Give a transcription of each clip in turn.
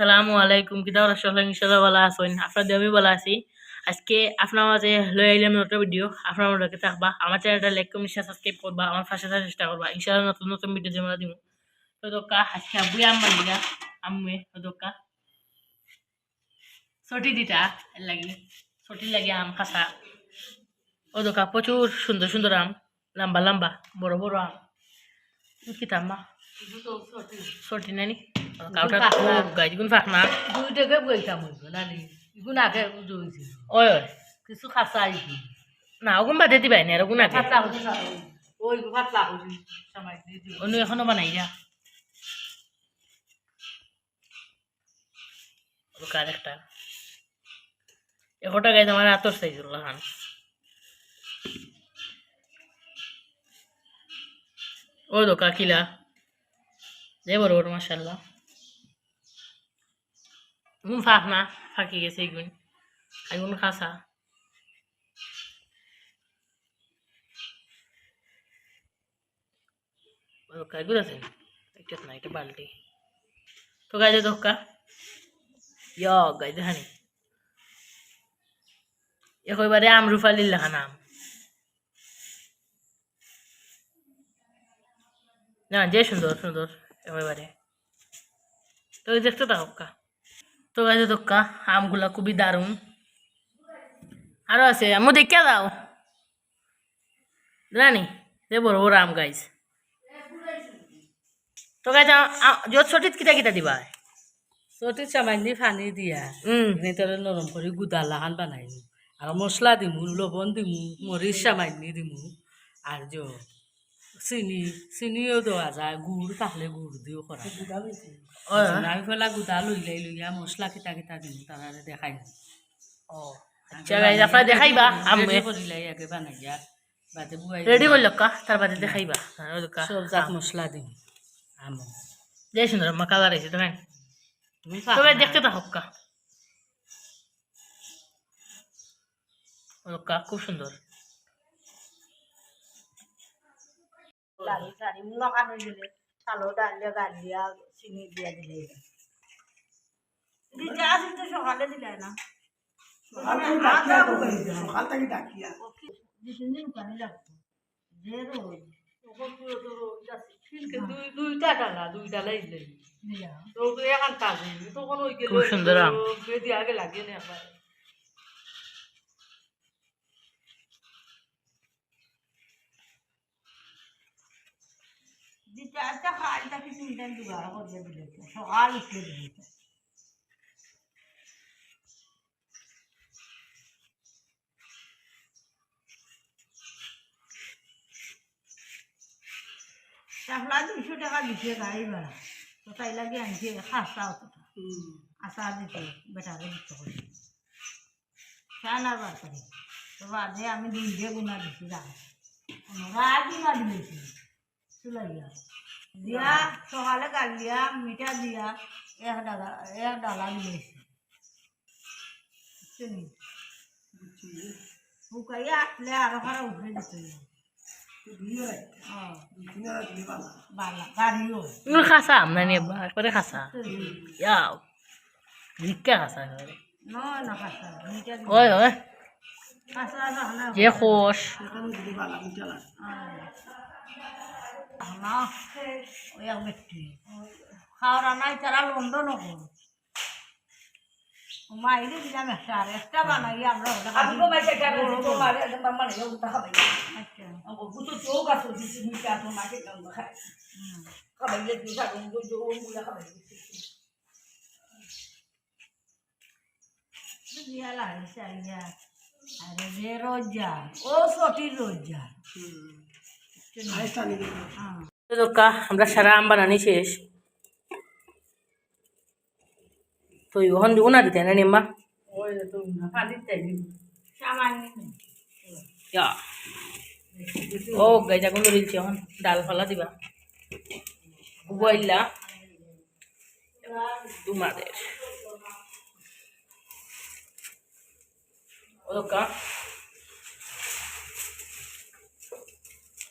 আসসালামু আলাইকুম। কিতাব রাসূলুল্লাহ ইনশাআল্লাহ ভালো আছেন। আপনাদের আমি ভালো আছি। আজকে আপনার মাঝে লই আইলাম নতুন ভিডিও আপনার মধ্যে থাকবা, আমার চ্যানেলটা লাইক কমেন্ট শেয়ার সাবস্ক্রাইব করবা, আমার পাশে থাকার চেষ্টা করবা। ইনশাআল্লাহ নতুন নতুন ভিডিও জমা দিব। তো দোকা, আজকে আব্বুই আম্মা দিগা আম্মুয়ে দোকা। ছটি দিটা লাগি। ছটি লাগি আম খাসা। ও দোকা, প্রচুর সুন্দর সুন্দর আম। লম্বা লম্বা, বড় বড় আম। কিতা আম্মা ছটি নানি কাউটা গাছ গুণ ফাঁক না। দুইটাকে বইতাম নানি ইগুন আগে জইছে ওই ওই। কিছু খাসা আইছি। না ওগুন বাদে দিবাই না ওগুন আগে। ফাতলা হইছে ওই ফাতলা হইছে সময় দিয়ে অন্য এখনও বানাই যা। এশোটা গাইজ আমার আতর চাইছিল হান ও দোকা কিলা যে বড় বড় মাসাল্লাহ গুণ ফাঁক না ফাঁকি গেছে এগুন আগুন খাসা কাগজ আছে একটাত না এটা বালতি তো গাইজে দোকা ইয় গাইজে হানি এবারে আমরুফালির লেখা নাম না যে সুন্দর সুন্দর একেবারে তো দেখতে থাকো তো গাইজে দোকা আমগুলা খুবই দারুণ। আরও আছে আমি দেখে দাও। জানি যে বড় বড় আম গাইজ তো গাইজ যত ছটিত কিতা কিতা দিবা? চটি সামান্য পানি দিয়া। এনেতরে নরম করে গুদালা হান বানাইমু আর মশলা দিমু লবণ দিমু মরিচ সামান্য দিমু। আর যে চিনি চিনিও দেওয়া যায় গুড় তাহলে গুড় দিও করা আমি ফেলা গুদা লই লাই লইয়া মশলা কিতা কিতা দিমু তারা দেখাই ও আচ্ছা দেখাইবা। বানাইয়া বাদে বুয়াই রেডি করল কা? তার বাদে দেখাইবা। ওই কা? সব জাত মশলা দিম। আমো যে সুন্দর মা কালার আছে দেখেন তুমি তবে দেখতে থাকুক কা। খুব সুন্দর লাড়ি টাড়ি হয়ে গেলে চালো চিনি দিয়া দিলে দিতে আসিস তো সকালে দিলে না দিন কানি লাগতো যে রোজ দুই দুইটা ডালা দুই ডালাই দিলে দিয়া তো তো এখন কাজে তখন ওই গেল খুব সুন্দর আম। বেদি আগে লাগে না একবার দিতে আচ্ছা খালটা কিছু দিন জোগাড় করিয়া দিলে সকাল উঠলে দিলে শাপলা দুইশো টাকা দিছে গাড়ি ভাড়া তো তাই লাগে আনছে খাসা অতটা আশা দিতে বেটারে দিতে করে ফ্যান আর বার করে তো বাদে আমি দুই দিয়ে গুণা দিছি রাত রাত গুণা দিয়েছি চুলাইয়া দিয়া সকালে গালিয়া মিঠা দিয়া এক ডালা এক ডালা দিয়েছি চিনি শুকাইয়া আসলে আরও খারাপ উঠে দিতে খাসা আম না নিয়ে একবারে খাসা ইয়াও রিক্কা খাসা মিঠা ওই ওই যে খোস না। ওই এক ব্যক্তি খাওয়া নাই তারা লন্ডন হল মাইরে দিলাম একটা আর একটা বানাই আমরা খাই। আচ্ছা। দিয়া লাগিছে আইয়া আরে যে রোজা ও সটির রোজা। আমরা সারা আম বানানি শেষ। তো ওখান দিব না দিতে না নিম্মা ও, গাইজা কোন দিচ্ছি এখন ডাল ফালা দিবা। বইলা তোমাদের।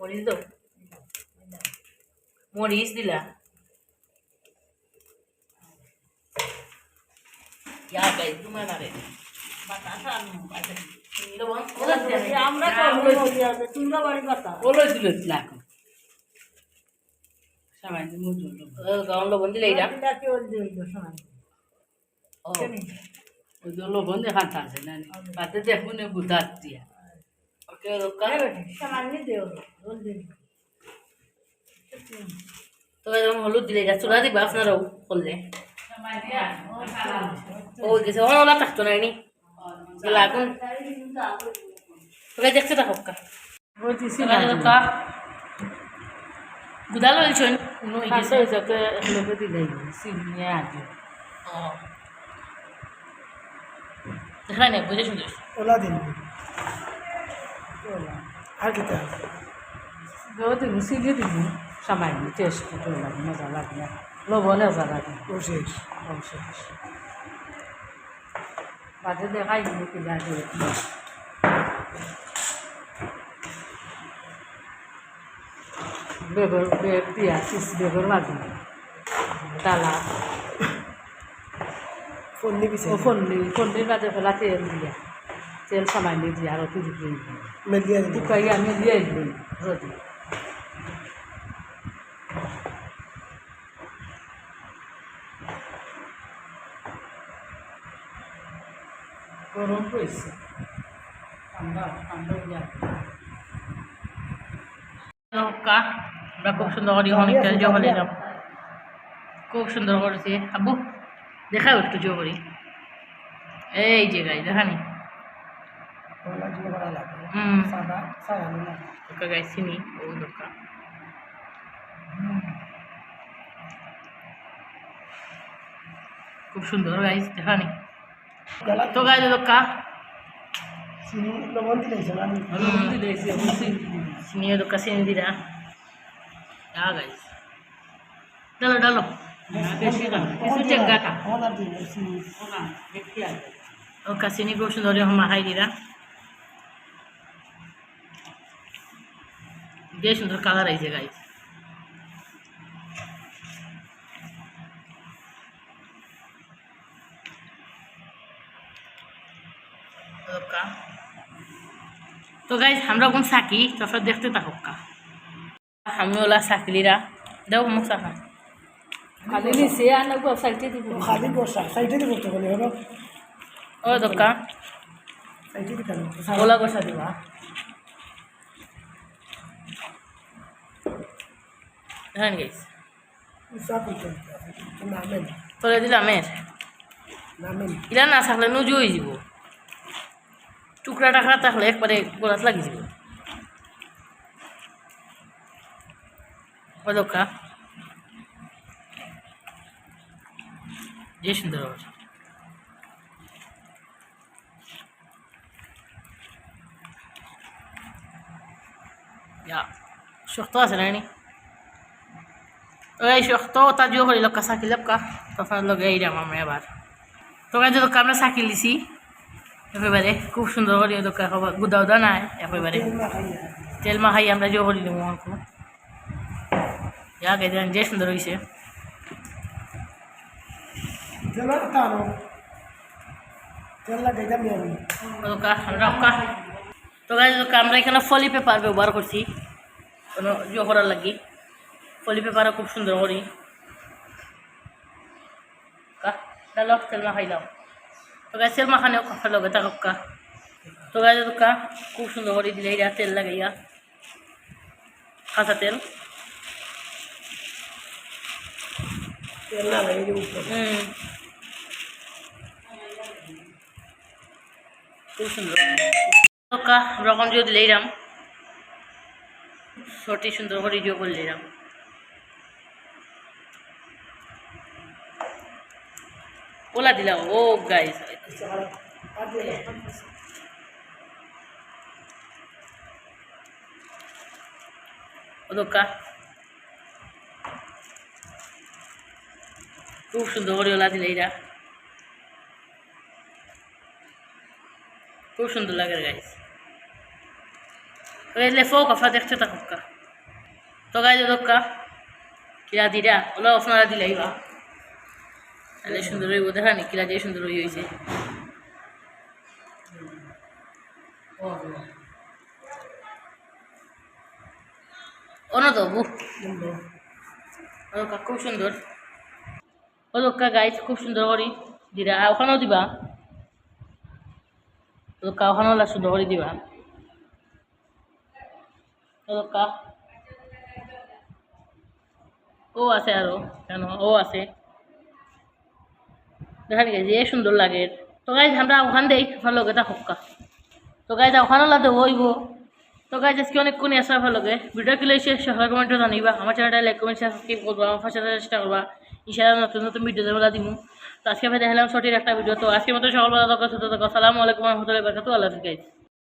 মরিচ দাও। মরিচ দিলা। গাই তোমার মারে বাতাসা আনু বাতাসা আমরা হইছি তোমরা বাড়ি কথা। ওলো দিল লাখো সবাই মুজুল গাউন লবণ দিলে এটা কি ওই দিল শোনা ও। ওই যে লবণ দেখান থাকে না তাতে দেখুন বুধার দিয়া ওকে দিন তো এরকম হলুদ দিলে এটা চুলা দিবা আপনারাও করলে। ও গেছে ও ওলা থাকতো না নি লাগুন দেখতে থাকো কা গুদাল হয়েছেন সিনিয়ে আগে দেখা নেই বুঝে শুনছিস ওলা দিন আর কি তার গো দিন সিনি দিন সামান্য টেস্ট লাগে মজা লাগে লবণ মজা লাগে। প্রসেস অবশেষ। বাদে দেখাই দিল কিনা বেগর পেঁয়াজ পিস বেগর ভাজি ডালা ফন্দি পিছে ফন্দি ফন্দির বাদে ফেলা তেল দিয়া। তেল সামান্য দিয়া আর অতি দিয়ে। মেলিয়া শুকাই আমি দিয়ে দিই রোদি গরম পড়ছে ঠান্ডা ঠান্ডা হয়ে কা আমরা খুব সুন্দর করে অনেক তেল নিলাম খুব সুন্দর করেছে। আব্বু? দেখাও একটু জো করি। এই যে গাই দেখানি গাই চিনি ও খুব সুন্দর গাইস দেখানি তো গাই দোকা চিনি লবণ দিলেছে না লবণ দিলেছি দোকা চিনি গাইস ডালো ডালো। বেশি না কিছু চেঙ্গা কা চিনি ওনা দেখি আগে ওকা চিনি খুব সুন্দর মাখাই দিরা যে সুন্দর কালার আইছে গাইস ওকা তো গাইজ আমরা কোন সাকি? তারপর দেখতে থাকুক আমি ওলা সাকিলিরা দেও মুখ সাকা খালি নিচে আনব সাইডে দিব। খালি বসা সাইডে দিব তো বলে হলো? ও দোকা সাইডে দিতে ওলা গোসা দিবা। হ্যাঁ নামেন তোলে দিলাম এর ইলা না থাকলে নুজু হয়ে যাব। টুকরা টাকরা থাকলে একবারে গোড়াত লাগি যাব। ও যে সুন্দর হবে ইয়া, শক্ত আছে না ওই শক্ত, তা জিও করি লক্কা সাকি লক্কা। তখন লগে এইরাম আমরা এবার। তোকে যে দোকান আমরা সাকি লিছি একেবারে খুব সুন্দর করে দোকান খাবার গুদা উদা নাই, একেবারে। তেল মাখাই আমরা জিও করি দিব অঙ্ক যা কে দেন যে সুন্দর হয়েছে আমি দোকা আমরা তো গাছ আমরা এখানে ফলি পেপার ব্যবহার করছি। কোনো জিও করার লাগি। ফলি পেপারও খুব সুন্দর করি। ডালো তেল মাখাই দাও তো গাছ তেল মাখানেও কাফার লগে তা কা তো গাছ দোকা খুব সুন্দর করে দিলে এটা তেল লাগাইয়া। কাঁচা তেল। তেল লাগাই হুম। সুন্দর এখন যদি লইলাম সটি সুন্দর করে জিও করে লইলাম ওলা দিলাম, ও গাইস ও দোকা খুব সুন্দর করে ওলা দিলে এরা। খুব সুন্দর লাগে গাইস গাইলে ফোক আপনারা দেখতে থাকুকা তো গাইজ দোকা কিরা দিরা ওলা আপনারা দিলাই বা তাহলে সুন্দর হইব, দেখা নি? কিরা দিয়ে সুন্দর হয়ে হয়েছে অন্য তো, বু। খুব সুন্দর। ওদকা গাইজ খুব সুন্দর করি। দিরা ওখানেও দিবা। ওখানেও লা সুন্দর করে দিবা। ওদকা ও আছে আরও, কেন? ও আছে। দেখা গেছে যে সুন্দর লাগে। তো গাইজ আমরা ওখান দেই আপনার লগে তা হক্কা তো গাইজ ওখানেও লাতে হইব। তো গাইজ আজকে অনেক কোন আসা ভালো লাগে। ভিডিও কিলে এসে সবাই কমেন্টে জানিবা। আমার চ্যানেলটা লাইক কমেন্ট সাবস্ক্রাইব করবা। আমার থাকার চেষ্টা করবা। ইনশাআল্লাহ নতুন নতুন ভিডিও দেওয়া দিমু। তো আজকে আমি দেখালাম সঠিক একটা ভিডিও, তো আজকে মতো সকল থাকা সালামু আলাইকুম রহমতুল্লাহ বরকাত আল্লাহ হাফিজ